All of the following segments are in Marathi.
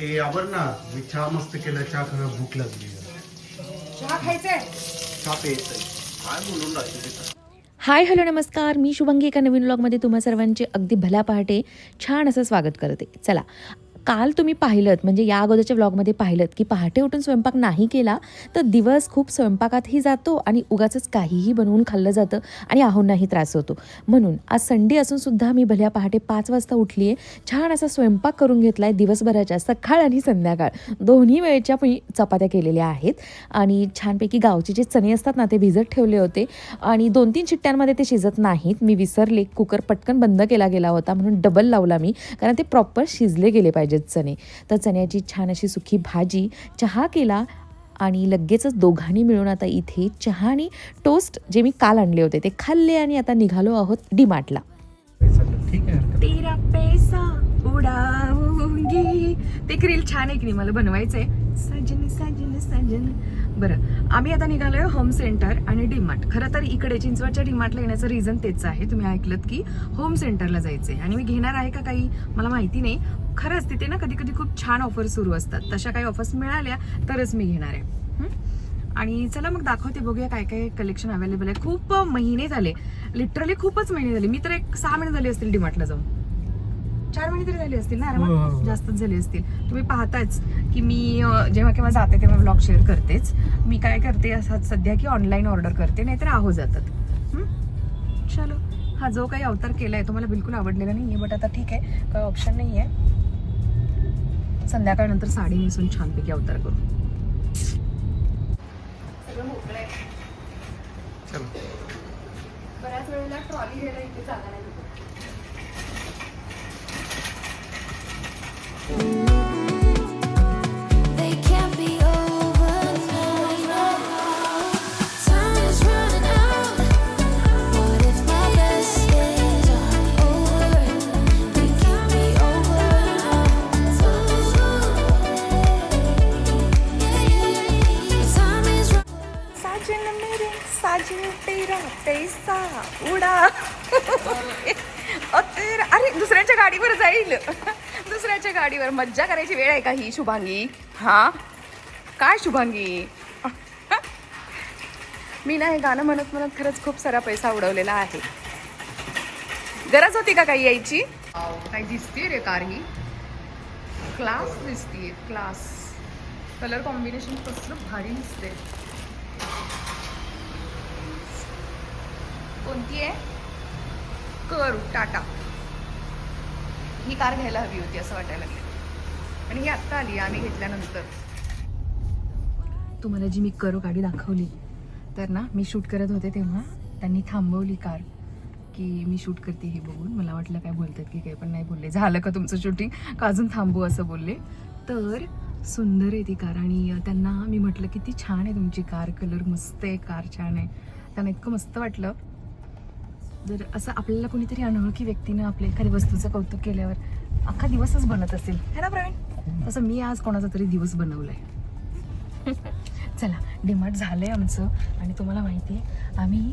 ए आवर ना मी चहा मस्त केला चहा खरं भूक लागली. चहा खायचंय? चहा प्यायचंय. काय बोलून राहते हाय हॅलो नमस्कार. मी शुभंगी एका नवीन व्लॉगमध्ये तुम्हा सर्वांचे अगदी भल्या पहाटे. छान असं स्वागत करते. चला काल तुम्ही पाहिलं म्हणजे या अगोदरच्या ब्लॉगमध्ये पाहिलं की पहाटे उठून स्वयंपाक नाही केला तर दिवस खूप स्वयंपाकातही जातो आणि उगाच काहीही बनवून खाल्लं जातं आणि आहोंनाही त्रास होतो. म्हणून आज संडे असून सुद्धा मी भल्या पहाटे पाच वाजता उठली आहे छान असा स्वयंपाक करून घेतला आहे दिवसभराच्या सकाळ आणि संध्याकाळ. दोन्ही वेळेच्या मी चपात्या केलेल्या आहेत आणि छानपैकी गावचे जे चणे असतात ना ते भिजत ठेवले होते आणि दोन तीन शिट्ट्यांमध्ये ते शिजत नाहीत. मी विसरले कुकर पटकन बंद केला गेला होता म्हणून डबल लावला मी कारण ते प्रॉपर शिजले गेले पाहिजेत चणे. तर चण्याची छान अशी सुखी भाजी चहा केला आणि लगेचच दोघांनी मिळून आता इथे चहा आणि टोस्ट जे मी काल आणले होते ते खाल्ले आणि आता निघालो आहोत डीमार्टला. तेरा पैसा उडाऊंगी. ते क्रील छान आहे की मला बनवायचंय. सजन सजन सजन. बरं. आम्ही आता निघालोय होम सेंटर आणि डीमार्ट. खरं तर इकडे चिंचवडच्या डीमार्टला येण्याचं रिझन तेच आहे. तुम्ही ऐकलं की होम सेंटरला जायचंय. आणि मी घेणार आहे का काही? मला माहिती नाही. खरंच तिथे ना कधी कधी खूप छान ऑफर सुरू असतात. तशा काही ऑफर्स मिळाल्या तरच मी घेणार आहे. आणि चला मग दाखवते बघूया काय काय कलेक्शन अवेलेबल आहे. खूप महिने झाले. लिटरली खूपच महिने झाले. मी तर एक सहा महिने झाले असतील डीमार्टला जाऊन. चार महिने तरी झाले असतील ना हो, हो, आरामात हो. जास्तच झाले असतील. तुम्ही पाहताच की मी जेव्हा केव्हा जाते तेव्हा ब्लॉग शेअर करतेच. मी काय करते असं सध्या की ऑनलाईन ऑर्डर करते नाहीतर आहो जातात. हं? चलो. हा जो काही अवतार केलाय तो मला बिलकुल आवडलेला नाहीये बट आता ठीक आहे. काही ऑप्शन नाहीये. संध्याकाळनंतर साडी नेसून छानपैकी अवतार करू. आहे. बऱ्याच वेळेला ट्रॉली घ्यायला इथे जागा नाही. Bye. तर मज्जा करायची वेळ आहे का ही शुभांगी? हा? काय शुभांगी? मी ना हे गाणं म्हणत म्हणत खरंच खूप सारा पैसा उडवलेला आहे. गरज होती का काही यायची? काही दिसते रे कार ही. क्लास दिसतीये क्लास कलर कॉम्बिनेशन कसलं भारी दिसते कोणती आहे? करू टाटा ही कार घ्यायला हवी होती असं वाटायला लागलं आणि ही आत्ता आली आम्ही घेतल्यानंतर. तुम्हाला जी मी करो गाडी दाखवली तर ना मी शूट करत होते तेव्हा त्यांनी थांबवली कार की मी शूट करते हे बघून. मला वाटलं काय बोलतात की काही पण नाही बोलले. झालं का तुमचं शूटिंग का अजून थांबू असं बोलले. तर सुंदर आहे ती कार आणि त्यांना मी म्हटलं किती छान आहे तुमची कार. कलर मस्त आहे कार छान आहे. त्यांना इतकं मस्त वाटलं. जर असं आपल्याला कोणीतरी अनोळखी व्यक्तीनं आपल्या एखाद्या वस्तूचं कौतुक केल्यावर अख्खा दिवसच बनत असेल. है ना प्रवीण? तसं मी आज कोणाचा तरी दिवस बनवलाय. चला डिमार्ट झालंय आमचं आणि तुम्हाला माहिती आहे आम्ही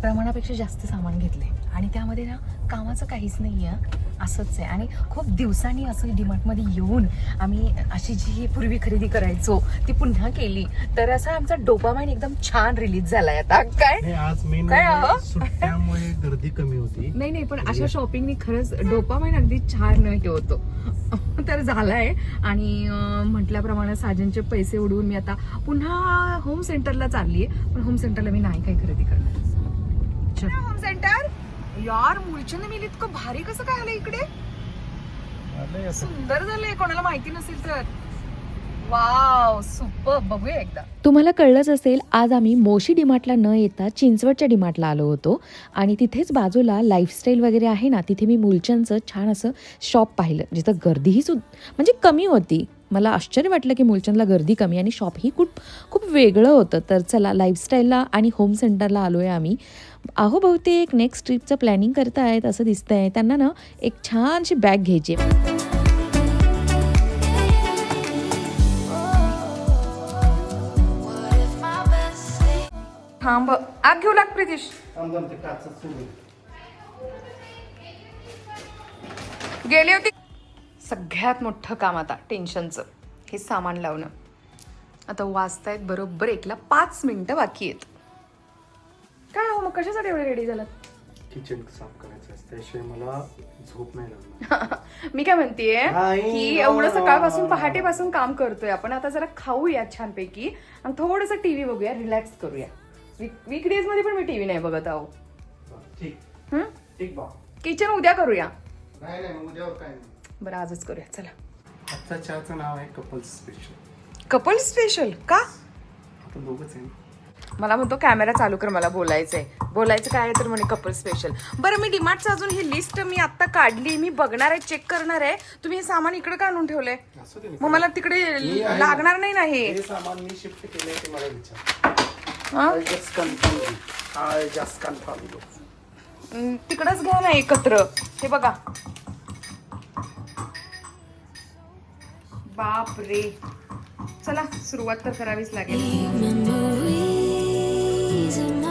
प्रमाणापेक्षा जास्त सामान घेतलंय. आणि त्यामध्ये ना कामाचं काहीच नाही आहे असंच आहे. आणि खूप दिवसांनी असं डीमार्टमध्ये येऊन आम्ही अशी जी पूर्वी खरेदी करायचो ती पुन्हा केली. तर असा आमचा डोपामाइन एकदम छान रिलीज झालाय आता. काय? हे आज मेन काय अहो? सुट्ट्यामुळे गर्दी कमी होती. नाही नाही पण अशा शॉपिंगनी खरंच डोपामाइन अगदी छान हे होतो तर झालाय. आणि म्हटल्याप्रमाणे साजनचे पैसे उडवून मी आता पुन्हा होम सेंटरला चालली आहे पण होम सेंटरला मी नाही काही खरेदी करणार. होम सेंटर यार मुळचंद मिल इतकं भारी कसं काय आलं इकडे. सुंदर झालंय कोणाला माहिती नसेल तर. वाव सुपर बघूया एकदा. तुम्हाला कळलंच असेल आज आम्ही मोशी डिमार्टला न येता चिंचवडच्या डिमार्टला आलो होतो. आणि तिथेच बाजूला लाईफस्टाईल वगैरे आहे ना तिथे मी मुलचंदचं छान असं शॉप पाहिलं जिथं गर्दीही सुद्धा म्हणजे कमी होती. मला आश्चर्य वाटलं की मुलचंदला गर्दी कमी आणि शॉपही खूप खूप वेगळं होतं. तर चला लाईफस्टाईलला आणि होम सेंटरला आलो आहे आम्ही. अहो बहुतेक नेक्स्ट ट्रिपचं प्लॅनिंग करतायत असं दिसतंय. त्यांना ना एक छानशी बॅग घ्यायची? थांब. आग घेऊ लाग प्रितिश. गेली होती. सगळ्यात मोठं काम आता टेन्शनचं हे सामान लावणं. आता वाजतायत बरोबर एकला पाच मिनिटं बाकी आहेत. काय हो मग कशासाठी एवढे रेडी झालात? किचन साफ करायचं असतं त्याशिवाय मला झोप नाही लागणार. मी काय म्हणतेय नाही, की एवढं सकाळपासून. पहाटेपासून काम करतोय आपण आता जरा खाऊया छानपैकी आणि थोडंसं टीव्ही बघूया रिलॅक्स करूया. वीकडेजमध्ये पण मी टीव्ही नाही बघत आहो. ठीक. हं? ठीक बा. किचन उद्या करूया. नाही नाही मग उद्यावर काय नाही. बरं आजच करूया चला. आजच्या चहाचं नाव आहे कपल स्पेशल कपल स्पेशल का? आपण दोघंच आहे ना. मला म्हणतो कॅमेरा चालू कर मला बोलायचंय. बोलायचं काय आहे तर म्हणे कपल स्पेशल बरं मी डिमार्टचं अजून ही लिस्ट मी आता काढली मी बघणार आहे चेक करणार आहे. तुम्ही हे सामान इकडे का आणून ठेवलंय. मग मला तिकडे आहे. लागणार नाही ना हे. सामान मी शिफ्ट केलंय ते मला विचार. हा? तिकडंच घ्या ना एकत्र. हे बघा. बाप रे चला सुरुवात तर करावीच लागेल. easy now.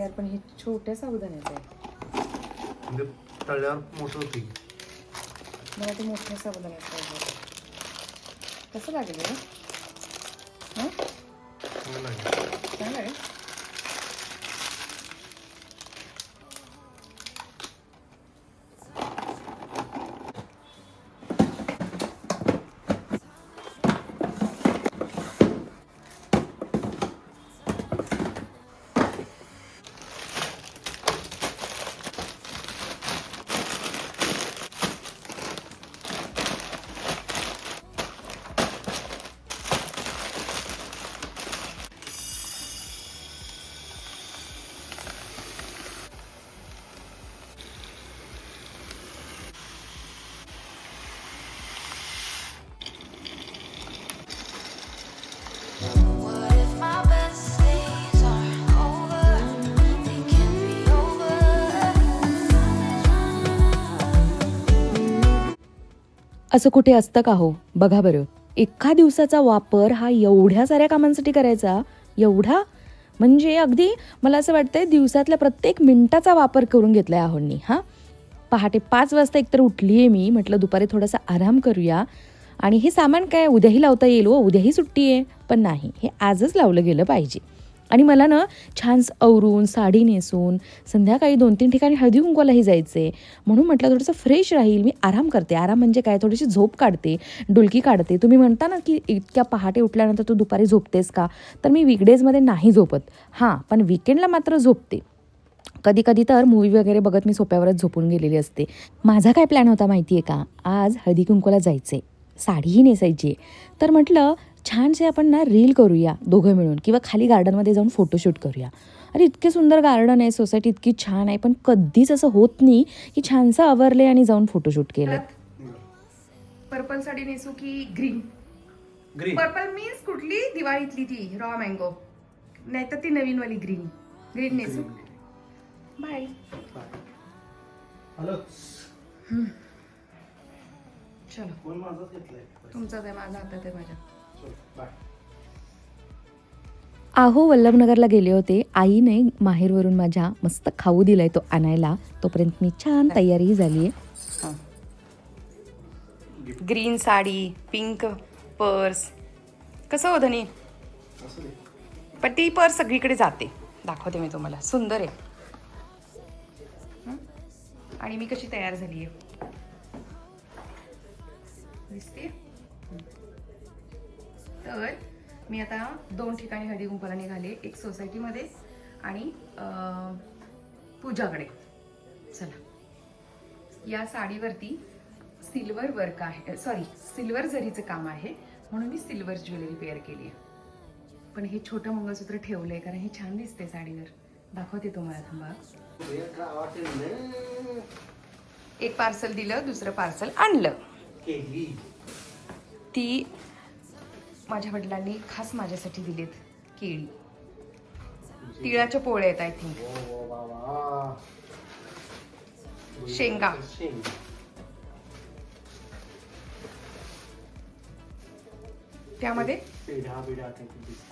यार पण हे छोट्या साबुदाण्याचं आहे. म्हणजे तळल्यावर मोठं होती मला ते मोठ्या साबुदाण्याचं पाहिजे कसं लागेल हे? हं? असं कुठे असतं का हो? बघा बरं. एका दिवसाचा वापर हा एवढ्या साऱ्या कामांसाठी करायचा? एवढा? म्हणजे अगदी मला असं वाटतंय दिवसातल्या प्रत्येक मिनिटाचा वापर करून घेतलाय आहोंनी हां? पहाटे पाच वाजता एकतर उठली आहे मी म्हटलं दुपारी थोडासा आराम करूया. आणि हे सामान काय उद्याही लावता येईल हो? उद्याही सुट्टी आहे पण नाही हे आजच लावलं गेलं पाहिजे. आणि मला ना छान आवरून साडी नेसून संध्याकाळी दोन तीन ठिकाणी हळदी कुंकवालाही आहे म्हणून म्हटलं थोडंसं फ्रेश राहील मी आराम करते. आराम म्हणजे काय? थोडीशी झोप काढते डुलकी काढते. तुम्ही म्हणता ना की इतक्या पहाटे उठल्यानंतर तू दुपारी झोपतेस का? तर मी वीकडेजमध्ये नाही झोपत. हां पण विकेंडला मात्र झोपते. कधी कधी तर मूवी वगैरे बघत मी सोप्यावरच झोपून गेलेली असते. माझा काय प्लॅन होता माहिती आहे का? आज हळदी कुंकवाला जायचे साडीही नेसायची आहे तर म्हटलं छानसे आपण ना रील करूया दोघं मिळून. किंवा खाली गार्डनमध्ये जाऊन फोटोशूट करूया. अरे इतके सुंदर गार्डन आहे सोसायटी इतकी छान आहे पण कधीच असं होत नाही की छानसं आवरले आणि जाऊन फोटोशूट केलं. पर्पल साडी नेसू की ग्रीन ग्रीन पर्पल मीन्स कुठली? दिवाळीतली ती रॉ मँगो नाही तर ती नवीन वाली ग्रीन ग्रीन नेसू. बाय हॅलो चलो. तुमचा आहे माझा हातात आहे माझ्या. आहो वल्लभनगरला गेले होते. आईने माहेरवरून माझ्या मस्त खाऊ दिलाय तो आणायला. तोपर्यंत मी छान तयारी झाली आहे ग्रीन साडी पिंक पर्स. कसं हो धनी? पण ती पर्स सगळीकडे जाते. दाखवते मी तुम्हाला. सुंदर आहे. आणि मी कशी तयार झाली आहे दिसते तर मी आता दोन ठिकाणी हळदी कुंकवाला निघाले. एक सोसायटीमध्ये आणि पूजाकडे. चला. या साडीवरती सिल्वर वर्क आहे सॉरी सिल्वर जरीचं काम आहे. म्हणून मी सिल्वर ज्वेलरी पेअर केली आहे. पण हे छोटं मंगळसूत्र ठेवलंय कारण हे छान दिसते साडीवर. दाखवते तुम्हाला थांबा. एक पार्सल दिलं दुसरं पार्सल आणलं. ती माझ्या वडिलांनी खास माझ्यासाठी दिलेत केळी. तिळाच्या पोळे आहेत आय थिंक शेंगा. त्यामध्ये?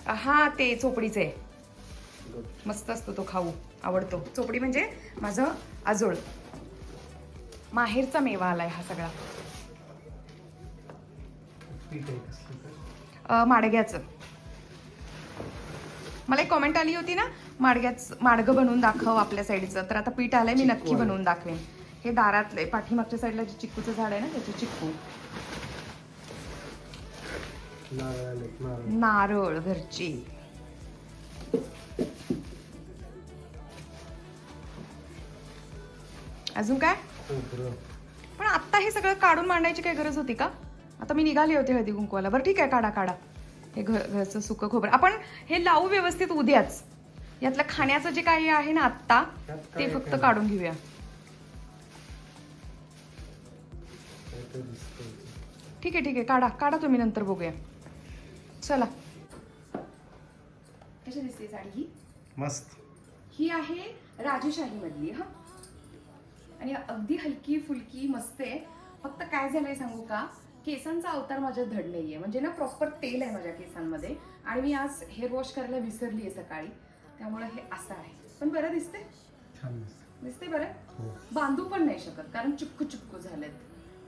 हा ते चोपडीचे आहे. मस्त असतो तो खाऊ आवडतो. चोपडी म्हणजे माझं आजोळ. माहेरचा मेवा आलाय हा सगळा. माडग्याचं. मला एक कॉमेंट आली होती ना माडग्याच माडगं बनवून दाखव आपल्या साईडचं. तर आता पीठ आलंय मी नक्की. बनवून दाखवेन. हे दारातले पाठीमागच्या साईडला जे चिक्कूचं झाड आहे ना त्याचे चिक्कू. नारळ घरचे. अजून काय? पण आता हे सगळं काढून मांडायची काय गरज होती का? आता मी निघाली होती हळदी कुंकवाला. बरं ठीक आहे काढा काढा. हे घर घरचं सुकं खोबरं. आपण हे लावू व्यवस्थित उद्याच. यातलं खाण्याचं जे काही आहे ना आत्ता ते फक्त? काढून घेऊया. ठीक आहे ठीक आहे. काढा काढा तुम्ही नंतर बघूया. चला. कशी दिसते साडी ही? मस्त. ही आहे राजशाही मधली हा. आणि अगदी हलकी फुलकी मस्त आहे. फक्त काय झालंय सांगू का? केसांचा अवतार माझ्या धड नाहीये. म्हणजे ना प्रॉपर तेल आहे माझ्या केसांमध्ये. आणि मी आज हेअर वॉश करायला विसरली आहे सकाळी. त्यामुळे हे असं आहे. पण बरं दिसते छान दिसतं. बरं? हो. बांधू पण नाही शकत कारण चिपकू चिपकू झालेत.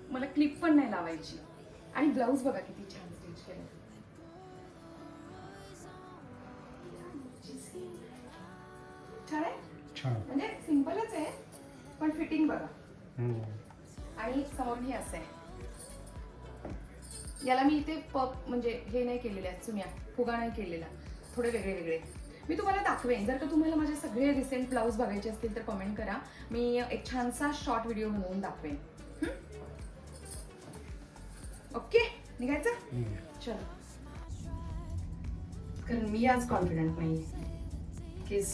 मला क्लिप पण नाही लावायची. आणि ब्लाऊज बघा किती छान स्टिच केलं छान आहे? म्हणजे सिंपलच आहे पण फिटिंग बघा. हम्म. आणि समोरून हे असं आहे. याला मी इथे पप म्हणजे हे नाही केलेल्या चुन्या फुगा नाही केलेला. थोडे वेगळे वेगळे. मी तुम्हाला दाखवेन. जर का तुम्हाला माझे सगळे रिसेंट ब्लाऊज बघायचे असतील तर कमेंट करा. मी एक छानसा शॉर्ट व्हिडिओ बनवून दाखवेन? ओके निघायचं. चलो. कारण मी आज कॉन्फिडंट नाही किस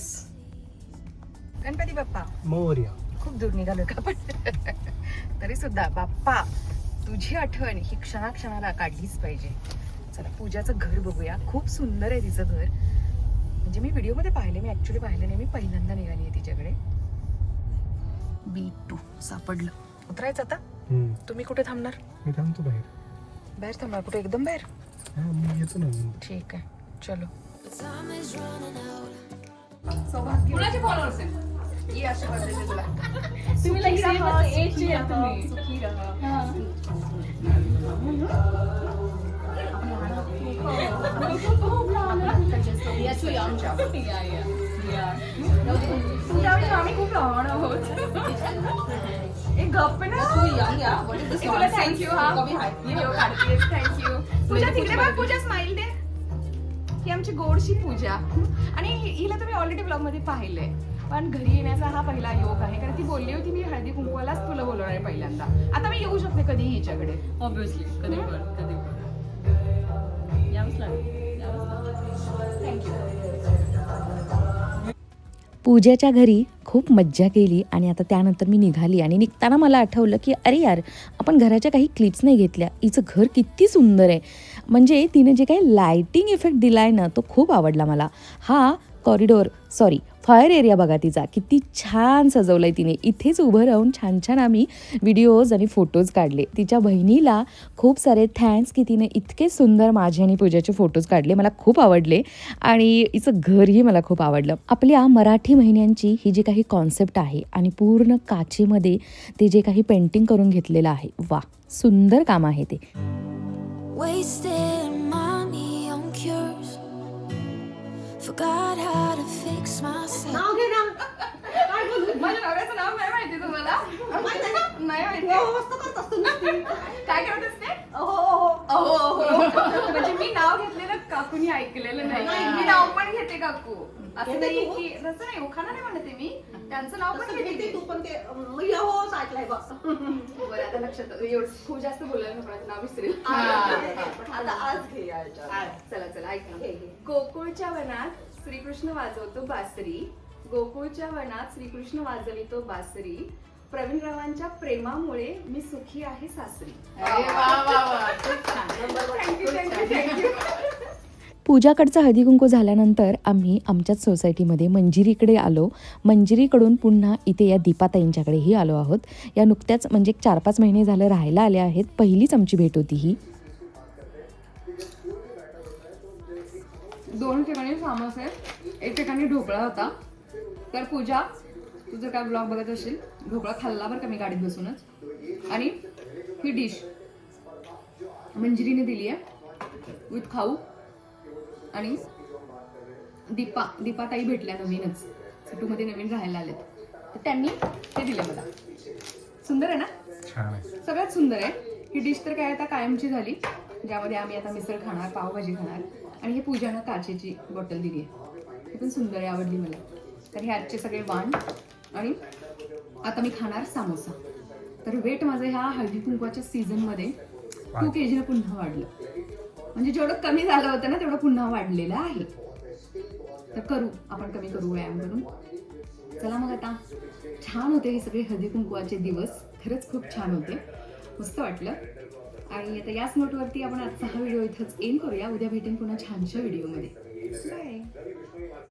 गणपती बाप्पा. मोरया. खूप दूर निघालो का पण तरी सुद्धा बाप्पा. तुझी आठवण ही क्षणाक्षणाला काढलीच पाहिजे. चला पूजाचं घर बघूया. खूप सुंदर आहे तिचं घर. म्हणजे मी व्हिडिओमध्ये पाहिले मी ऍक्च्युली पाहिलं नाही. मी पहिल्यांदा निघाली आहे तिच्याकडे. बी टू सापडलं. उतरायचं आता. तुम्ही कुठे थांबणार? मी थांबतो बाहेर. बाहेर थांबणार. कुठे? एकदम बाहेर? हा मी येतो ना. ठीक आहे. चलो. कुणाचे फॉलोअर्स ही तुला. तुम्ही आम्ही खूप लहान आहोत एक गप्प ना तुला थँक्यू हा व्हिडिओ काढतेस थँक्यू पूजा तिकडे बघ पूजा स्माइल दे. ही आमची गोडशी पूजा. आणि हिला तुम्ही ऑलरेडी ब्लॉगमध्ये पाहिलंय. पण घरी येण्याचा हा पहिला योग आहे कारण ती बोलली होती मी हळदी कुंकवालाच तुला बोलवणार आहे पहिल्यांदा आता मी येऊ शकते कधीही हिच्याकडे Obviously. कधी पण, कधी पण. यावंच लागेल. यावंच लागेल. थँक्यू पूजाच्या घरी खूप मज्जा केली आणि आता त्यानंतर मी निघाली आणि निघताना मला आठवलं की अरे यार आपण घराच्या काही क्लिप्स नाही घेतल्या हिचं घर किती सुंदर आहे म्हणजे तिने जे काही लायटिंग इफेक्ट दिला आहे ना तो खूप आवडला मला हा कॉरिडोर सॉरी फायर एरिया बघा तिचा. किती छान सजवलं आहे तिने. इथेच उभं राहून छान छान आम्ही व्हिडिओज आणि फोटोज काढले. तिच्या बहिणीला खूप सारे थँक्स की तिने इतके सुंदर माझे आणि पूजाचे फोटोज काढले. मला खूप आवडले. आणि हिचं घरही मला खूप आवडलं. आपल्या मराठी महिन्यांची ही जी काही कॉन्सेप्ट आहे आणि पूर्ण काचेमध्ये ते जे काही पेंटिंग करून घेतलेलं आहे वा सुंदर काम आहे ते. Forgot how to fix myself. माझ्या नवऱ्याचं नाव नाही माहिती तुम्हाला. नाही माहिती. काय करत असते अहो, अहो. म्हणजे मी नाव घेतलेलं काकूनी ऐकलेलं नाही. मी नाव पण घेते काकू. असं नाही की तसं नाही म्हणते मी. त्यांचं नाव पण घेते तू पण ते अं, हो ऐकलंय बघ. बरं आता लक्षात एवढं खूप जास्त बोलायला नको आता नाव विसरेल. आता आज घे याच्यात. चला चला ऐक ना. घे, घे. गोकुळच्या वनात श्रीकृष्ण वाजवतो बासरी. गोकुळच्या वनात श्रीकृष्ण वाजवितो बासरी. प्रवीण रावांच्या प्रेमामुळे मी सुखी आहे सासरी. Thank you thank you thank you पूजाकडचा हळदीकुंकू झाल्यानंतर आम्ही आमच्याच सोसायटीमध्ये मंजिरीकडे आलो. मंजिरीकडून पुन्हा इथे या दीपाताईंच्याकडेही आलो आहोत. या नुकत्याच म्हणजे एक चार पाच महिने झालं राहायला आल्या आहेत. पहिलीच आमची भेट होती ही. दोन ठिकाणी सामस आहे. एक ठिकाणी ढोकळा होता. तर पूजा तू जर काय ब्लॉग बघत असेल ढोकळा खाल्ला बरं का मी गाडीत बसूनच. आणि ही डिश मंजिरीने दिली आहे. विथ खाऊ. आणि दीपा दीपाताई भेटल्या नवीनच. सिटूमध्ये नवीन राहायला आलेत. तर त्यांनी ते दिलं मला. सुंदर आहे ना? छान आहे. सगळ्यात सुंदर आहे. ही डिश तर काय आता कायमची झाली. ज्यामध्ये आम्ही आता मिसळ खाणार पावभाजी खाणार. आणि ही पूजानं काचेची बॉटल दिली आहे. ही पण सुंदर आहे आवडली मला. तर हे आजचे सगळे वाण. आणि आता मी खाणार सामोसा. तर वेट माझं ह्या हळदी कुंकवाच्या सीझनमध्ये टू के जीनं पुन्हा वाढलं. म्हणजे जेवढं कमी झालं होतं ना तेवढं पुन्हा वाढलेलं आहे. तर करू आपण कमी करू व्यायाम करून. चला मग आता. छान होते हे सगळे हळदी कुंकवाचे दिवस. खरंच खूप छान होते. मस्त वाटलं. आणि आता याच नोटवरती आपण आजचा हा व्हिडिओ इथंच एंड करूया. उद्या भेटेन पुन्हा छानशा व्हिडिओमध्ये बाय